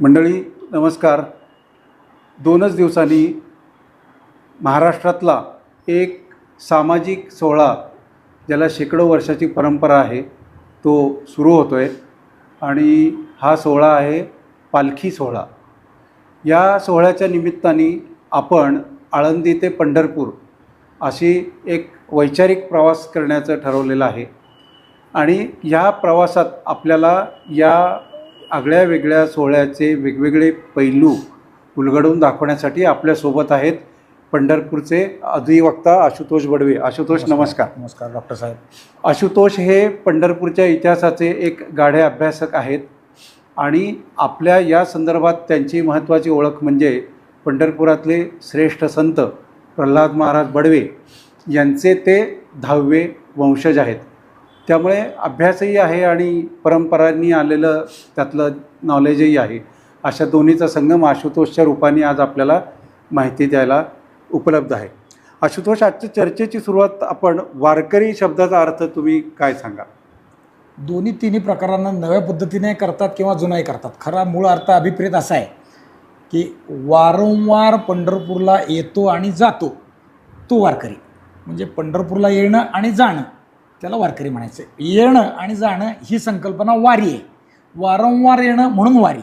मंडळी नमस्कार. दोनच दिवसांनी महाराष्ट्रातला एक सामाजिक सोहळा ज्याला शेकडो वर्षाची परंपरा आहे तो सुरू होतो आहे आणि हा सोहळा आहे पालखी सोहळा. या सोहळ्याच्या निमित्ताने आपण आळंदी ते पंढरपूर अशी एक वैचारिक प्रवास करण्याचं ठरवलेलं आहे. आणि या प्रवासात आपल्याला या आगळ्या वेगळ्या सोहळ्याचे वेगवेगळे पैलू उलगडून दाखवण्यासाठी आपल्यासोबत आहेत पंढरपूरचे अधिवक्ता आशुतोष बडवे. आशुतोष नमस्कार. नमस्कार डॉक्टर साहेब. आशुतोष हे पंढरपूरच्या इतिहासाचे एक गाढे अभ्यासक आहेत आणि आपल्या या संदर्भात त्यांची महत्त्वाची ओळख म्हणजे पंढरपुरातले श्रेष्ठ संत प्रल्हाद महाराज बडवे यांचे ते दहावे वंशज आहेत. त्यामुळे अभ्यासही आहे आणि परंपरांनी आलेलं त्यातलं नॉलेजही आहे. अशा दोन्हीचा संगम आशुतोषच्या रूपाने आज आपल्याला माहिती द्यायला उपलब्ध आहे. आशुतोष आजच्या चर्चेची सुरुवात आपण वारकरी शब्दाचा अर्थ तुम्ही काय सांगा? दोन्ही तिन्ही प्रकारांना नव्या पद्धतीने करतात किंवा जुनाही करतात. खरा मूळ अर्थ अभिप्रेत असा आहे की वारंवार पंढरपूरला येतो आणि जातो तो वारकरी. म्हणजे पंढरपूरला येणं आणि जाणं. त्याला वारकरी म्हणायचं. येणं आणि जाणं ही संकल्पना वारी आहे. वारंवार येणं म्हणून वारी.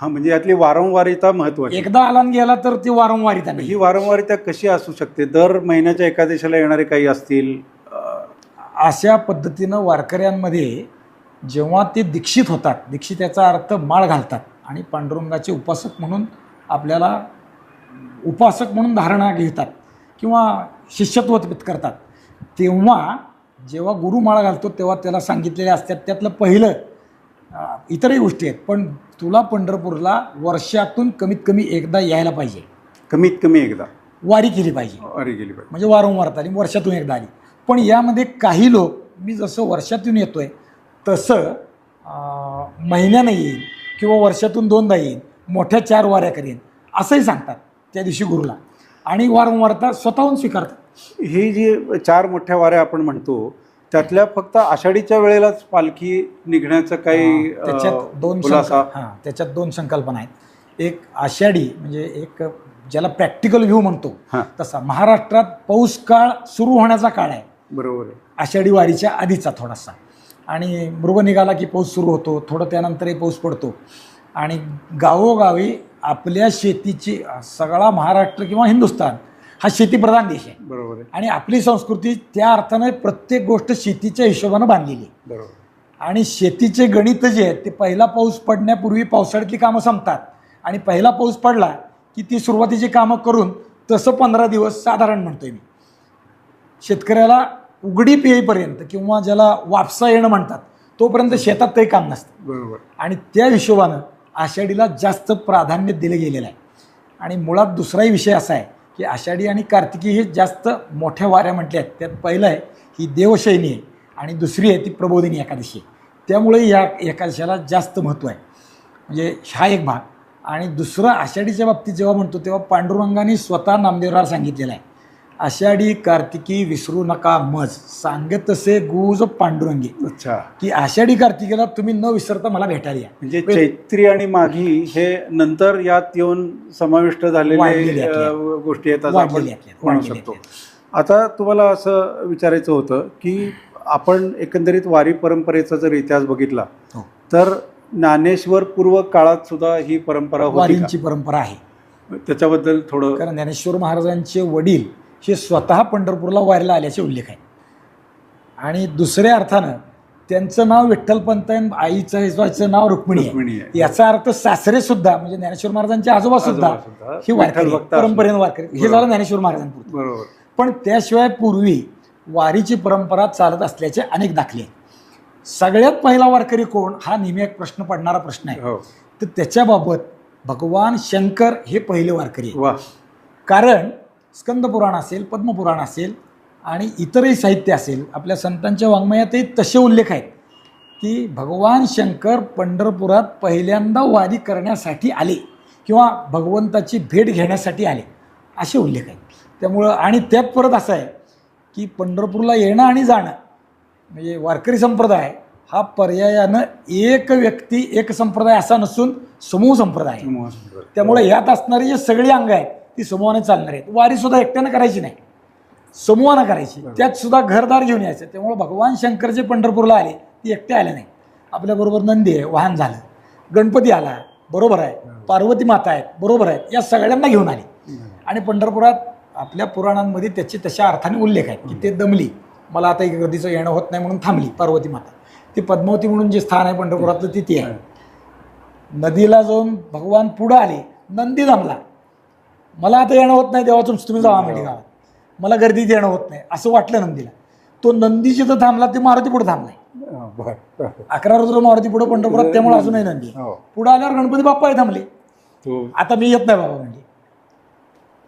हा म्हणजे यातली वारंवारिता महत्वाची. एकदा आला आणि गेला तर ती वारंवारिता नाही. ही वारंवारिता कशी असू शकते? दर महिन्याच्या एकादशीला येणारे काही असतील? अशा पद्धतीनं वारकऱ्यांमध्ये जेव्हा ते दीक्षित होतात दीक्षित याचा अर्थ माळ घालतात आणि पांडुरंगाचे उपासक म्हणून आपल्याला उपासक म्हणून धारणा घेतात किंवा शिष्यत्व करतात तेव्हा जेव्हा गुरु माळा घालतो तेव्हा त्याला सांगितलेले असतात त्यातलं पहिलं इतरही गोष्टी आहेत पण तुला पंढरपूरला वर्षातून कमीत कमी एकदा यायला पाहिजे. कमीत कमी एकदा. वारी केली पाहिजे. अरे गेली पाहिजे. म्हणजे वारंवार आली वर्षातून एकदा आली. पण यामध्ये काही लोक मी जसं वर्षातून येतो आहे तसं महिन्यानं येईल किंवा वर्षातून दोनदा येईल मोठ्या चार वाऱ्या करेन असंही सांगतात त्या दिवशी गुरुला. आणि वारंवारता स्वतःहून स्वीकारतात. ही जी चार मोठ्या वाऱ्या आपण म्हणतो त्यातल्या फक्त आषाढीच्या वेळेलाच पालखी निघण्याचं काही त्याच्यात दोन हां त्याच्यात दोन संकल्पना आहेत. एक आषाढी म्हणजे एक ज्याला प्रॅक्टिकल व्ह्यू म्हणतो तसा. महाराष्ट्रात पाऊस काळ सुरू होण्याचा काळ आहे. बरोबर आहे. आषाढी वारीच्या आधीचा थोडासा. आणि मृग निघाला की पाऊस सुरू होतो थोडं त्यानंतरही पाऊस पडतो. आणि गावोगावी आपल्या शेतीची सगळा महाराष्ट्र किंवा हिंदुस्थान हा शेतीप्रधान देश आहे. बरोबर आहे. आणि आपली संस्कृती त्या अर्थाने प्रत्येक गोष्ट शेतीच्या हिशोबानं बांधलेली आहे. बरोबर आणि शेतीचे गणित जे आहेत ते पहिला पाऊस पडण्यापूर्वी पावसाळ्यातली कामं संपतात. आणि पहिला पाऊस पडला की ती सुरुवातीची कामं करून तसं पंधरा दिवस साधारण म्हणतोय मी. शेतकऱ्याला उघडीप येईपर्यंत किंवा ज्याला वापसा येणं म्हणतात तोपर्यंत शेतात काही काम नसतं. बरोबर. आणि त्या हिशोबानं आषाढीला जास्त प्राधान्य दिलं गेलेलं आहे. आणि मुळात दुसराही विषय असा आहे की आषाढी आणि कार्तिकी हे जास्त मोठ्या वाऱ्या म्हटल्या आहेत. त्यात पहिलं आहे ही देवशैनी आहे आणि दुसरी आहे ती प्रबोधिनी एकादशी आहे. त्यामुळे या एकादशीला जास्त महत्त्व आहे. म्हणजे हा एक भाग. आणि दुसरं आषाढीच्या बाबतीत जेव्हा म्हणतो तेव्हा पांडुरंगाने स्वतः नामदेवराला सांगितलेलं आहे. आषाढी कार्तिकी विसरू नका मज सांगत तसे गुज पांडुरंगी अच्छा की आषाढी कार्तिकेला तुम्ही न विसरता मला भेटायला या म्हणजे चैत्री आणि माघी हे नंतर यात येऊन समाविष्ट झालेले गोष्टी आहेत. आता तुम्हाला असं विचारायचं होतं की आपण एकंदरीत वारी परंपरेचा जर इतिहास बघितला हो. तर ज्ञानेश्वर पूर्व काळात सुद्धा ही परंपरा वारींची परंपरा आहे? त्याच्याबद्दल थोडं कारण ज्ञानेश्वर महाराजांचे वडील हे स्वतः पंढरपूरला वारीला आल्याचे उल्लेख आहे. आणि दुसऱ्या अर्थानं त्यांचं नाव विठ्ठलपंत आईचं आईचं नाव रुक्मिणी आहे. याचा अर्थ सासरे सुद्धा म्हणजे ज्ञानेश्वर महाराजांचे आजोबा सुद्धा ही वारकरी. परंपरेनं वारकरी. हे. झालं ज्ञानेश्वर महाराजांपुरतं. बरोबर. पण त्याशिवाय पूर्वी वारीची परंपरा चालत असल्याचे अनेक दाखले आहेत. सगळ्यात पहिला वारकरी कोण हा नेहमी एक प्रश्न पडणारा प्रश्न आहे. हो. तर त्याच्याबाबत भगवान शंकर हे पहिले वारकरी कारण स्कंदपुराण असेल पद्मपुराण असेल आणि इतरही साहित्य असेल आपल्या संतांच्या वाङ्मयातही तसे उल्लेख आहेत की भगवान शंकर पंढरपुरात पहिल्यांदा वारी करण्यासाठी आले किंवा भगवंताची भेट घेण्यासाठी आले असे उल्लेख आहेत त्यामुळं आणि त्यात परत असं आहे की पंढरपूरला येणं आणि जाणं म्हणजे वारकरी संप्रदाय हा पर्यायानं एक व्यक्ती एक संप्रदाय असा नसून समूह संप्रदाय. त्यामुळे यात असणारी जी सगळी अंग आहेत ती समूहाने चालणार आहेत. वारी सुद्धा एकट्यानं करायची नाही. समूहानं करायची. त्यात सुद्धा घरदार घेऊन यायचं. त्यामुळे भगवान शंकर जे पंढरपूरला आले ती एकटे आले नाही. आपल्याबरोबर नंदी आहे वाहन झालं. गणपती आला बरोबर आहे. पार्वती माता आहेत बरोबर आहेत. या सगळ्यांना घेऊन आले. आणि पंढरपुरात आपल्या पुराणांमध्ये त्याची तशा अर्थाने उल्लेख आहे की ते दमली. मला आता एक गर्दीचं येणं होत नाही म्हणून थांबली पार्वती माता. ती पद्मावती म्हणून जे स्थान आहे पंढरपुरातलं तिथे आहे. नदीला जाऊन भगवान पुढं आले. नंदी जमला मला आता येणं होत नाही देवा तुमचं तुम्ही जावा म्हणजे गावात. मला गर्दीत येणं होत नाही असं वाटलं नंदीला. तो नंदी जिथं थांबला ते मारुती पुढे थांबलाय हा, बरं. अकरा रुद्र मारुती पुढे पंढरपुरात त्यामुळे अजूनही नंदी. हो. पुढे आल्यावर गणपती बाप्पा थांबले. तो आता मी येत नाही बाबा म्हणजे.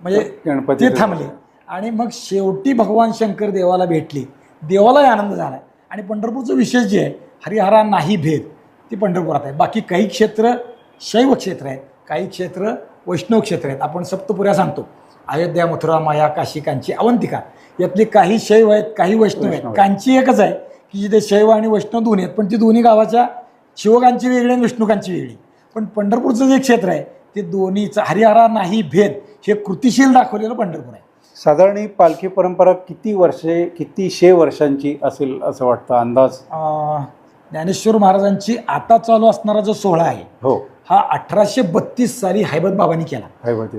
म्हणजे गणपती ते थांबले. आणि मग शेवटी भगवान शंकर देवाला भेटले. देवालाही आनंद झाला आणि पंढरपूरचं विशेष जे आहे हरिहरा नाही भेद ती पंढरपुरात आहे. बाकी काही क्षेत्र शैव क्षेत्र आहेत. काही क्षेत्र वैष्णव क्षेत्र आहेत. आपण सप्तपुऱ्या सांगतो. अयोध्या मथुरा माया काशी कांची अवंतिका. यातली काही शैव आहेत काही वैष्णव आहेत. कांची एकच आहे की जिथे शैव आणि वैष्णव दोन्ही आहेत. पण ती दोन्ही गावाच्या शिवकांची वेगळी आणि विष्णुकांची वेगळी. पण पंढरपूरचं जे क्षेत्र आहे ते दोन्हीचं हरिहरा नाही भेद हे कृतिशील दाखवलेलं पंढरपूर आहे. साधारण ही पालखी परंपरा किती वर्षे किती शे वर्षांची असेल असं वाटतं अंदाज? ज्ञानेश्वर महाराजांची आता चालू असणारा जो सोहळा आहे हो. हा अठराशे बत्तीस साली हैबत बाबांनी केला.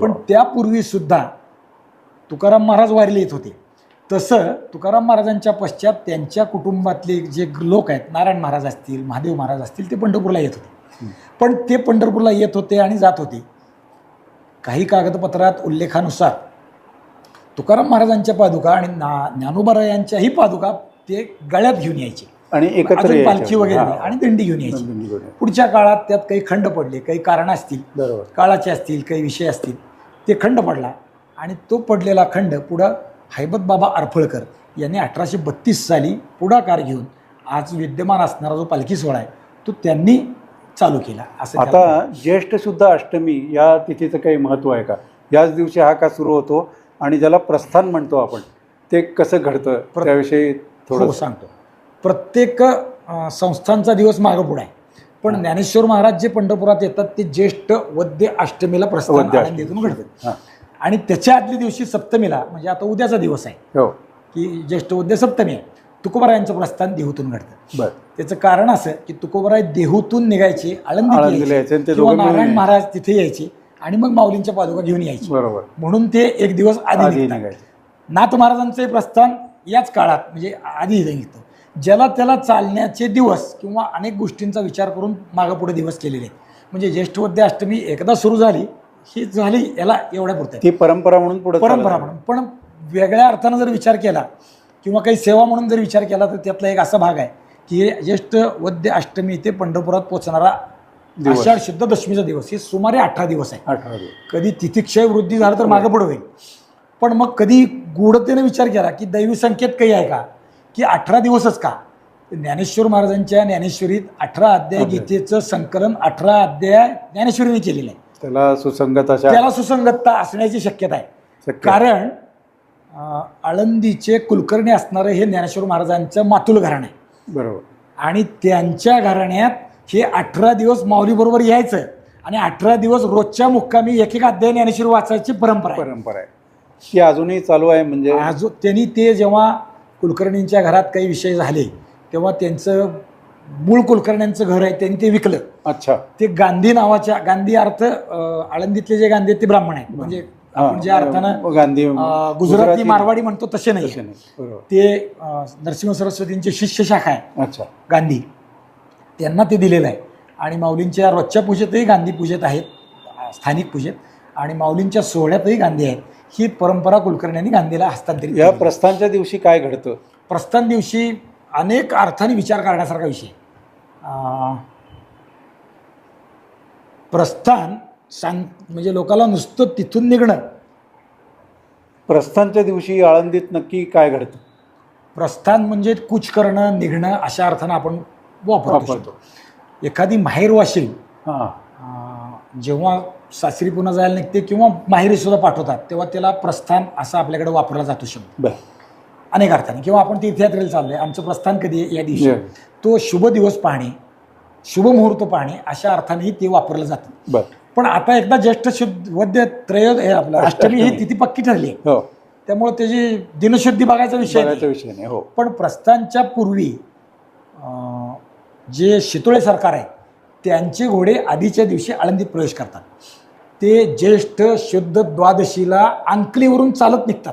पण त्यापूर्वी सुद्धा तुकाराम महाराज वारीला येत होते. तसं तुकाराम महाराजांच्या पश्चात त्यांच्या कुटुंबातले जे लोक आहेत नारायण महाराज असतील महादेव महाराज असतील ते पंढरपूरला येत होते. पण ते पंढरपूरला येत होते आणि जात होते. काही कागदपत्रात उल्लेखानुसार तुकाराम महाराजांच्या पादुका आणि ना ज्ञानोबारायांच्याही पादुका ते गळ्यात घेऊन यायचे. आणि एकत्र अजून. पालखी वगैरे हा. नाही आणि दिंडी घेऊन यायची. दिंडी घेऊन यायची. पुढच्या काळात त्यात काही खंड पडले काही कारण असतील. बरोबर. काळाचे असतील काही विषय असतील ते खंड पडला. आणि तो पडलेला खंड पुढं हैबत बाबा अरफळकर यांनी अठराशे बत्तीस साली पुढाकार घेऊन आज विद्यमान असणारा जो पालखी सोहळा आहे तो त्यांनी चालू केला. असं त्याला आता ज्येष्ठ सुद्धा अष्टमी या तिथीचं काही महत्त्व आहे का? याच दिवशी हा का सुरू होतो? आणि ज्याला प्रस्थान म्हणतो आपण ते कसं घडतं? त्याविषयी हो थोडं सांगतो. प्रत्येक संस्थांचा दिवस मागं पुढे आहे. पण ज्ञानेश्वर महाराज जे पंढरपुरात येतात ते ज्येष्ठ वद्य अष्टमीला प्रस्थान आळंदीतून घडतात आणि त्याच्या आदल्या दिवशी सप्तमीला म्हणजे आता उद्याचा दिवस आहे हो. की ज्येष्ठ वद्य सप्तमी आहे तुकोबारायांचं प्रस्थान देहूतून घडतं. त्याचं कारण असं की तुकोबराय देहूतून निघायचे किंवा मिळून नारायण. महाराज तिथे यायचे आणि मग माऊलींच्या पादुका घेऊन यायचे. बरोबर. म्हणून ते एक दिवस आधी. निघायचे. नाथ महाराजांचे प्रस्थान याच काळात म्हणजे आधी निघतं. ज्याला त्याला चालण्याचे दिवस किंवा अनेक गोष्टींचा विचार करून मागं पुढे दिवस केलेले आहेत. म्हणजे ज्येष्ठवद्य अष्टमी एकदा सुरू झाली ही झाली याला एवढ्या पुरते ती परंपरा म्हणून पुढे परंपरा म्हणून. पण वेगळ्या अर्थानं जर विचार केला किंवा काही सेवा म्हणून जर विचार केला तर त्यातला एक असा भाग आहे की हे ज्येष्ठ वद्य अष्टमी ते पंढरपुरात पोचणारा. आषाढ शुद्ध दशमीचा दिवस. हे सुमारे अठरा दिवस आहे. अठरा दिवस. कधी तिथिक्षय वृद्धी झालं तर मागं पुढे होईल. पण मग कधी गूढतेने विचार केला की दैवी संकेत काही आहे का? की अठरा दिवसच का? ज्ञानेश्वर महाराजांच्या ज्ञानेश्वरीत अठरा अध्याय अध्याय. गीतेचं संकलन अठरा अध्याय ज्ञानेश्वरीने केलेलं आहे. त्याला सुसंगत अशा त्याला सुसंगतता असण्याची शक्यता आहे. शक्य- कारण अं, आळंदीचे कुलकर्णी असणारं हे ज्ञानेश्वर महाराजांचं मातुल घराणं आहे. बरोबर. आणि त्यांच्या घराण्यात हे अठरा दिवस माऊलीबरोबर यायचं आणि अठरा दिवस रोजच्या मुक्कामी एक एक अध्याय ज्ञानेश्वर वाचायची परंपरा आहे. परंपरा आहे. ती अजूनही चालू आहे म्हणजे आजो त्यांनी ते जेव्हा कुलकर्णींच्या घरात काही विषय झाले तेव्हा त्यांचं मूळ कुलकर्ण्यांचं घर आहे त्यांनी ते विकलं. अच्छा. ते गांधी नावाच्या गांधी अर्थ आळंदीतले जे गांधी आहेत ते ब्राह्मण आहेत. म्हणजे आपण ज्या अर्थानं गांधी अं, गुजराती मारवाडी म्हणतो तसे नाही ते नरसिंह सरस्वतींचे शिष्य शाखा आहे. अच्छा. गांधी. त्यांना ते दिलेलं आहे. आणि माऊलींच्या रोजच्या पूजेतही गांधी पूजेत आहेत स्थानिक पूजेत. आणि माऊलींच्या सोहळ्यातही गांधी आहेत. ही परंपरा कुलकर्ण्यांनी गांधीला हस्तांतरित या. प्रस्थानच्या दिवशी काय घडतं? प्रस्थान दिवशी अनेक अर्थाने विचार करण्यासारखा विषय. प्रस्थान सांग म्हणजे लोकांना नुसतं तिथून निघणं. प्रस्थानच्या दिवशी आळंदीत नक्की काय घडतं? प्रस्थान म्हणजे कूच करणं निघणं अशा अर्थानं आपण वापरतो. एखादी माहेर वाशील हां. जेव्हा सासरी पुन्हा जायला निघते किंवा माहेरी सुद्धा पाठवतात तेव्हा त्याला प्रस्थान असा आपल्याकडे वापरला जातो शब्द. अनेक अर्थाने. किंवा आपण तीर्थयात्रेला चाललोय आमचं प्रस्थान कधी आहे या दिवशी. तो शुभ दिवस पाहणे शुभ मुहूर्त पाहणे अशा अर्थानेही ते वापरलं जातं. बर. पण आता एकदा ज्येष्ठ शुद्ध वद्य त्रयो हे आपलं अष्टमी ही तिथी पक्की ठरली हो. त्यामुळे त्याची दिनशुद्धी बघायचा विषय. विषय नाही हो. पण प्रस्थानच्या पूर्वी जे शितोळे सरकार आहे त्यांचे घोडे आधीच्या दिवशी आळंदीत प्रवेश करतात. ते ज्येष्ठ शुद्ध द्वादशीला अंकलीवरून चालत निघतात.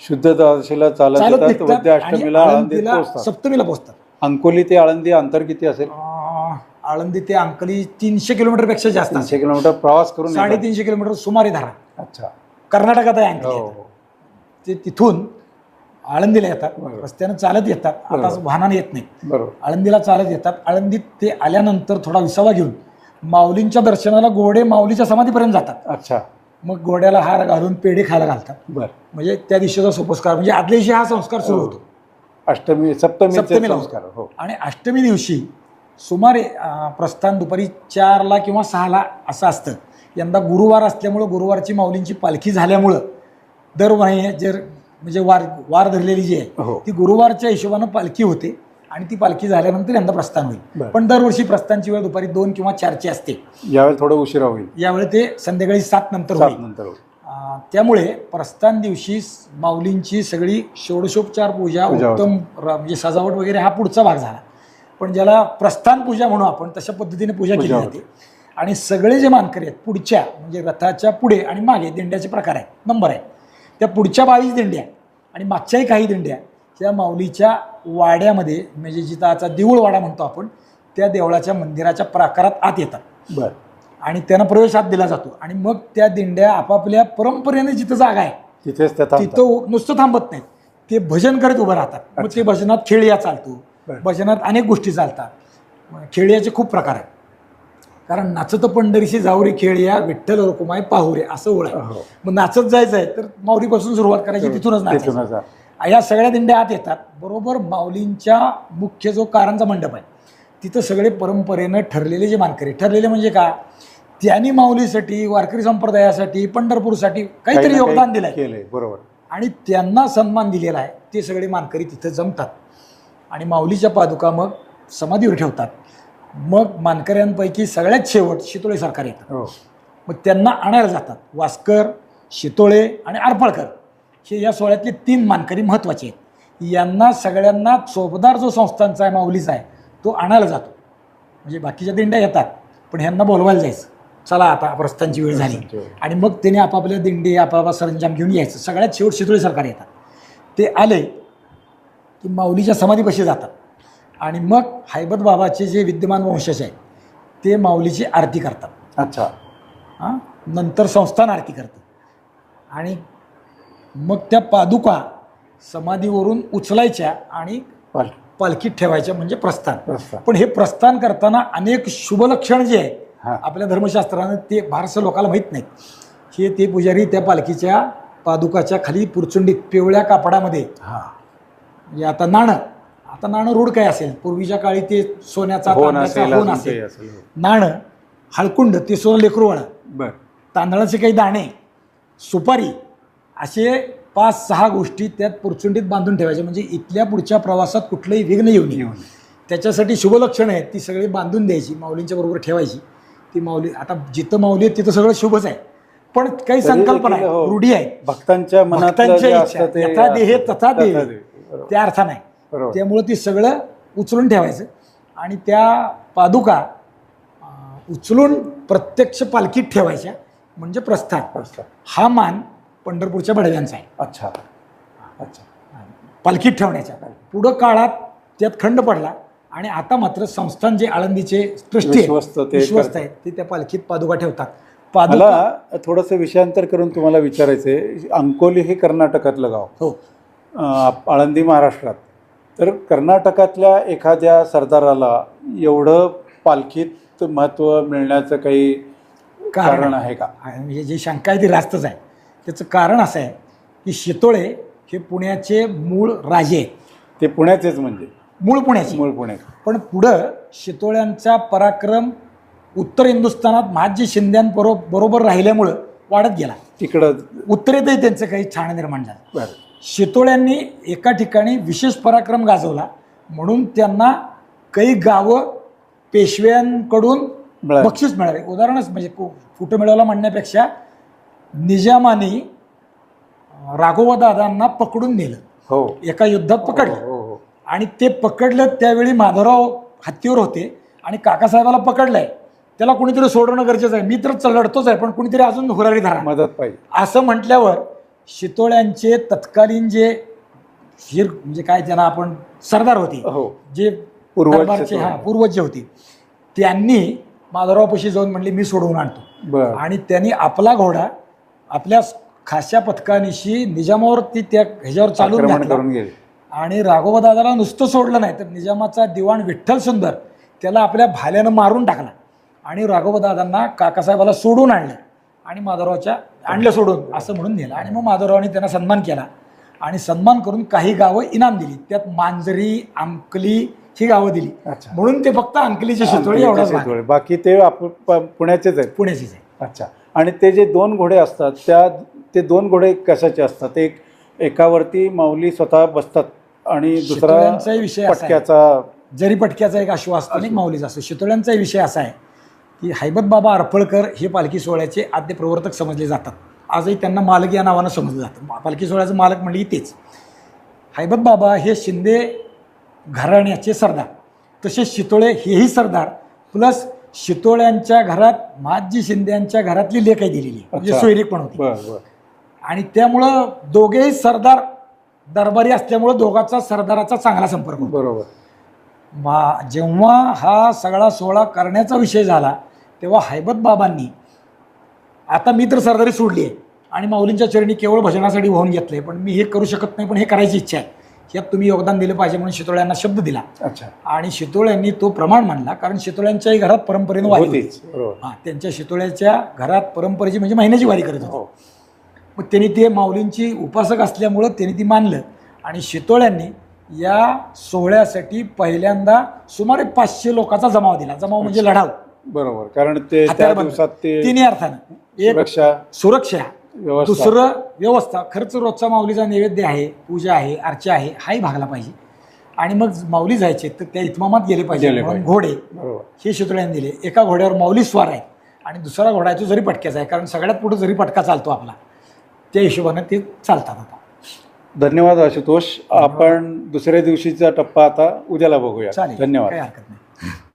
शुद्ध द्वादशीला चालत चालत येतात निघतात वद्य आणि अष्टमीला आळंदीत आळंदीला पोहोचतात. सप्तमीला पोहोचतात. अंकोली ते आळंदी अंतर किती असेल? अं, आळंदी ते अंकली तीनशे किलोमीटरपेक्षा जास्त असेल. तीनशे किलोमीटर प्रवास करून येतात. साडेतीनशे किलोमीटर सुमारे धरा. अच्छा. कर्नाटकात आहे हो अंकली हो. ते तिथून आळंदीला येतात. बरोबर. रस्त्यानं चालत येतात. आता बरोबर. वाहनाने येत नाही बरोबर. आळंदीला चालत येतात. आळंदीत ते आल्यानंतर थोडा विसावा घेऊन माऊलींच्या दर्शनाला घोडे माऊलीच्या समाधीपर्यंत जातात. अच्छा. मग घोड्याला हार घालून पेढे खायला घालतात. बर. म्हणजे त्या दिवशीचा सोपस्कार म्हणजे आदल्या दिवशी हा संस्कार सुरू होतो. अष्टमी सप्तमीचे सप्तमीला संस्कार हो. आणि अष्टमी दिवशी सुमारे प्रस्थान दुपारी चारला किंवा सहाला असं असतं. यंदा गुरुवार असल्यामुळं गुरुवारची माऊलींची पालखी झाल्यामुळं दर महिने जर म्हणजे वार वार धरलेली जी आहे हो. ती गुरुवारच्या हिशोबानं पालखी होते. आणि ती पालखी झाल्यानंतर यंदा प्रस्थान होईल. बरं. पण दरवर्षी प्रस्थानची वेळ दुपारी दोन किंवा चारची असते. यावेळी थोडं उशिरा होईल. यावेळी ते संध्याकाळी सात नंतर सात होईल. नंतर होईल. अं, त्यामुळे प्रस्थान दिवशी स- माऊलींची सगळी षोडशोपचार पूजा पूजा होते. उत्तम र- म्हणजे सजावट वगैरे हा पुढचा भाग झाला. पण ज्याला प्रस्थान पूजा म्हणू आपण तशा पद्धतीने पूजा केली पूजा जाते. आणि सगळे जे मानकरी आहेत पुढच्या म्हणजे रथाच्या पुढे आणि मागे दिंड्याचे प्रकार आहेत. नंबर आहे त्या पुढच्या बावीस दिंड्या आणि मागच्याही काही दिंड्या त्या माऊलीच्या वाड्यामध्ये म्हणजे जिथं आता देऊळ वाडा म्हणतो आपण त्या देवळाच्या मंदिराच्या प्राकारात आत येतात. बर. आणि त्यांना प्रवेश आत दिला जातो. आणि मग त्या दिंड्या आपापल्या परंपरेने जिथं जागा आहे तिथेच. तिथं नुसतं थांबत नाहीत. ते भजन करत उभं राहतात. मग ते भजनात खेळिया चालतो. भजनात अनेक गोष्टी चालतात. खेळियाचे खूप प्रकार आहेत. कारण नाचत पंढरीशी जाऊरे खेळिया विठ्ठल रुकुमाय पाहुरे असं ओळ आहे. हो. मग नाचत जायचं आहे तर माऊलीपासून सुरुवात करायची तिथूनच नाचायचं. या सगळ्या दिंड्या आत येतात. बरोबर माऊलींच्या मुख्य जो कारंजा मंडप आहे तिथं सगळे परंपरेनं ठरलेले जे मानकरी ठरलेले म्हणजे का? त्यांनी माऊलीसाठी वारकरी संप्रदायासाठी पंढरपूरसाठी काही काहीतरी योगदान दिलंय. केलंय बरोबर. आणि त्यांना सन्मान दिलेला आहे ते सगळे मानकरी तिथं जमतात. आणि माऊलीच्या पादुका मग समाधीवर ठेवतात. मग मानकऱ्यांपैकी सगळ्यात शेवट शितोळे सरकार येतात. हो. मग त्यांना आणायला जातात. वास्कर शितोळे आणि आरफळकर हे या सोहळ्यातले तीन मानकरी महत्त्वाचे आहेत. यांना सगळ्यांना चोपदार जो संस्थांचा आहे माऊलीचा आहे तो आणायला जातो. म्हणजे बाकीच्या दिंड्या येतात पण ह्यांना बोलवायला जायचं. चला आता प्रस्थानची वेळ झाली. आणि मग त्याने आपापल्या दिंडी आपापला सरंजाम घेऊन यायचं. सगळ्यात शेवट शितोळे सरकार येतात. ते आले की माऊलीच्या समाधीपाशी जातात. आणि मग हैबत बाबाचे जे विद्यमान वंशज आहेत ते माऊलीची आरती करतात. अच्छा. हां? नंतर संस्थान आरती करतं. आणि मग त्या पादुका समाधीवरून उचलायच्या आणि पाल- पालखीत ठेवायच्या म्हणजे प्रस्थान. प्रस्थान. पण हे प्रस्थान करताना अनेक शुभलक्षण जे आहे हा. आपल्या धर्मशास्त्रानं ते फारसं लोकांना माहीत नाहीत. हे ते पुजारी त्या पालखीच्या पादुकाच्या खाली पुरचुंडीत पिवळ्या कापडामध्ये हा. म्हणजे आता नाणं. आता नाणं रूढ काय असेल? पूर्वीच्या काळी ते सोन्याचा तांब्याचा असेल होन अजून काही असेल असेल हो. नाणं हळकुंड ते सोनं लेकरूवाळं बर. तांदळाचे काही दाणे सुपारी असे पाच सहा गोष्टी त्यात पुरचुंडीत बांधून ठेवायच्या. म्हणजे इथल्या पुढच्या प्रवासात कुठलंही विघ्न येऊ नये. त्याच्यासाठी शुभलक्षणं आहेत ती सगळी बांधून द्यायची माऊलींच्या बरोबर ठेवायची. ती माऊली आता जिथं माऊली आहे तिथं सगळं शुभच आहे. पण काही संकल्पना आहेत हो. रूढी आहेत. भक्तांच्या भक्तांच्या इच्छा यथा देहे तथा देहे. त्या अर्थानं आहे. त्यामुळं ती सगळं उचलून ठेवायचं. आणि त्या पादुका उचलून प्रत्यक्ष पालखीत ठेवायच्या. म्हणजे प्रस्थान. हा मान पंढरपूरच्या बडव्यांचा आहे. अच्छा. अच्छा. पालखीत ठेवण्याच्या. पुढं काळात त्यात खंड पडला आणि आता मात्र संस्थान जे आळंदीचे ट्रस्टी विश्वस्त. आहेत ते त्या पालखीत पादुका ठेवतात. पादुका थोडंसं विषयांतर करून तुम्हाला विचारायचंय. अंकोली हे कर्नाटकातलं गाव. हो. आळंदी महाराष्ट्रात. तर कर्नाटकातल्या एखाद्या सरदाराला एवढं पालखीत महत्त्व मिळण्याचं काही कारण आहे. का? म्हणजे जी शंका आहे ती रास्तच आहे. त्याचं कारण असं आहे की शितोळे हे पुण्याचे मूळ राजे. आहेत ते पुण्याचेच म्हणजे. मूळ पुण्याचे. मूळ पुणे पण पुढं शितोळ्यांचा पराक्रम उत्तर हिंदुस्थानात महाजी शिंद्यांबरो बरोबर राहिल्यामुळं वाढत गेला. तिकडं उत्तरेतही त्यांचं काही छान निर्माण झालं. बरं. शितोळ्यांनी एका ठिकाणी विशेष पराक्रम गाजवला. म्हणून त्यांना काही गावं पेशव्यांकडून. बक्षीस मिळाले. उदाहरणच म्हणजे कुठं मिळवलं म्हणण्यापेक्षा निजामाने राघोबादादांना पकडून नेलं. हो. एका युद्धात पकडलं. हो हो. आणि ते पकडलं त्यावेळी माधवराव हत्तीवर होते आणि काकासाहेबाला पकडलंय. त्याला कुणीतरी सोडवणं गरजेचं आहे. मी तर लढतोच आहे पण कुणीतरी अजून हुरारी धरा. मदत पाहिजे. असं म्हटल्यावर शितोळ्यांचे तत्कालीन जे हिर म्हणजे काय त्यांना आपण सरदार होते. हो. जे पूर्वज. हा पूर्वज जे होते त्यांनी माधवरावपाशी जाऊन म्हणले मी सोडवून आणतो. बर. आणि त्यांनी आपला घोडा आपल्या खाशा पथकानिशी निजामावरती त्या ह्याच्यावर चालून आक्रमण घातला. करून गेले. आणि राघोबादादाला नुसतं सोडलं नाही तर निजामाचा दिवाण विठ्ठल सुंदर त्याला आपल्या भाल्यानं मारून टाकला. आणि राघोबादादांना काकासाहेबाला सोडून आणलं. आणि माधवरावच्या आणलं सोडून असं म्हणून नेलं. आणि मग माधवरावांनी त्यांना सन्मान केला. आणि सन्मान करून काही गावं इनाम दिली. त्यात मांजरी अंकली ही गावं दिली. अच्छा. म्हणून ते फक्त अंकलीचे शितोळी एवढाच भाग शितोळे. बाकी ते आपण प- पुण्याचेच आहेत. पुण्याचीच आहे अच्छा. आणि ते जे दोन घोडे असतात त्या ते दोन घोडे कशाचे असतात? एक एकावरती माऊली स्वतः बसतात आणि दुसरा विषय. पटक्याचा जरी पटक्याचा एक अश्व असतो आणि माऊलीचा असतो. शितोळ्यांचाही विषय असा आहे की हैबत बाबा अर्पळकर हे पालखी सोहळ्याचे आद्य प्रवर्तक समजले जातात. आजही त्यांना मालक या नावानं समजलं जातं. पालखी सोहळ्याचं मालक म्हणजे तेच हैबत बाबा हे शिंदे घराण्याचे सरदार. तसेच शितोळे हेही सरदार. प्लस शितोळ्यांच्या घरात महाजी शिंद्यांच्या घरातली लेखाई दिलेली. म्हणजे. सोयरीक पण होती. बर बर. आणि त्यामुळं दोघेही सरदार दरबारी असल्यामुळं दोघांचा सरदाराचा चांगला संपर्क होता. बरोबर. मा जेव्हा हा सगळा सोहळा करण्याचा विषय झाला तेव्हा हैबत बाबांनी आता मी तर सरदारी सोडली आहे आणि माऊलींच्या चरणी केवळ भजनासाठी वाहून घेतलंय पण मी हे करू शकत नाही पण हे करायची इच्छा आहे. यात तुम्ही योगदान दिलं पाहिजे म्हणून शितोळ्यांना शब्द दिला. अच्छा. आणि शितोळ्यांनी तो प्रमाण मानला कारण शितोळ्यांच्याही घरात परंपरेनं वारी होती. होतीच बरोबर. हां त्यांच्या शितोळ्याच्या घरात परंपरेची म्हणजे महिन्याची वारी करत होते. हो. मग त्यांनी ते माऊलींची उपासक असल्यामुळं त्यांनी ती मानलं. आणि शितोळ्यांनी या सोहळ्यासाठी पहिल्यांदा सुमारे पाचशे लोकांचा जमाव दिला. जमाव म्हणजे लढाव. बरोबर. कारण ते त्या हत्यारबंद. दिवसात ते तिन्ही अर्थानं. एक सुरक्षा. सुरक्षा. व्यवस्था. दुसरं व्यवस्था खर्च रोजचा माऊलीचा नैवेद्य आहे पूजा आहे अर्चा आहे हाही भागला पाहिजे. आणि मग माऊली जायचे तर त्या इतमामात गेले पाहिजे गेले म्हणून पाहिजे. घोडे. बरोबर. हे शितोळ्यांनी दिले. एका घोड्यावर माऊली स्वार आहे आणि दुसरा घोडा आहे तो जरी पटक्याचा आहे कारण सगळ्यात पुढे जरी पटका चालतो आपला त्या हिशोबानं ते चालतात आता. धन्यवाद आशुतोष. आपण दुसऱ्या दिवशीचा टप्पा आता उद्याला बघूया. चालेल. धन्यवाद. काही हरकत नाही.